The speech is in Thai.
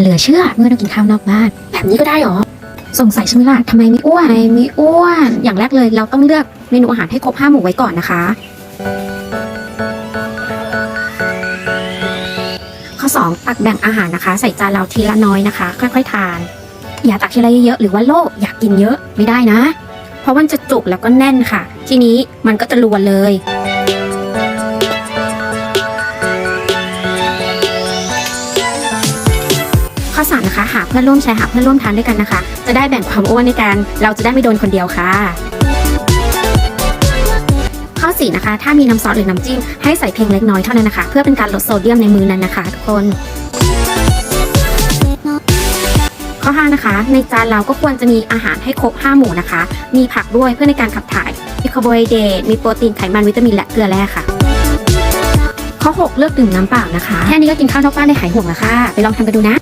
เหลือเชื่อเมื่อเรากินข้าวนอกบ้าน แบบนี้ก็ได้หรอ สงสัยใช่ไหมล่ะทำไมไม่อ้วนไมไม่อ้วน อย่างแรกเลยเราต้องเลือกเมนูอาหารให้ครบห้าหมู่ไว้ก่อนนะคะ ข้อ 2 ตักแบ่งอาหารนะคะ ใส่จานเราทีละน้อยนะคะ ค่อยๆทาน อย่าตักทีละเยอะๆหรือว่าโลภอยากกินเยอะไม่ได้นะ เพราะมันจะจุกแล้วก็แน่นค่ะ ทีนี้มันก็จะรวนเลย ข้อสามนะคะหาเพื่อนร่วมแชร์หาเพื่อนร่วมทานด้วยกันนะคะ จะได้แบ่งความอ้วนในการเราจะได้ไม่โดนคนเดียวค่ะ ข้อ4นะคะ ถ้ามีน้ำซอสหรือน้ำจิ้มให้ใส่เพียงเล็กน้อยเท่านั้นนะคะ เพื่อเป็นการลดโซเดียมในมือนั้นนะคะ ทุกคนข้อ5นะคะในจานเราก็ควรจะมีอาหารให้ครบ 5 หมู่นะคะ มีผักด้วยเพื่อในการขับถ่าย มีคาร์โบไฮเดรตมีโปรตีนไขมันวิตามินและเกลือแร่ค่ะ ข้อ 6 เลือกดื่มน้ำเปล่านะคะ แค่นี้ก็กินข้าวนอกบ้านได้หายห่วงแล้วค่ะ ไปลองทำกันดูนะ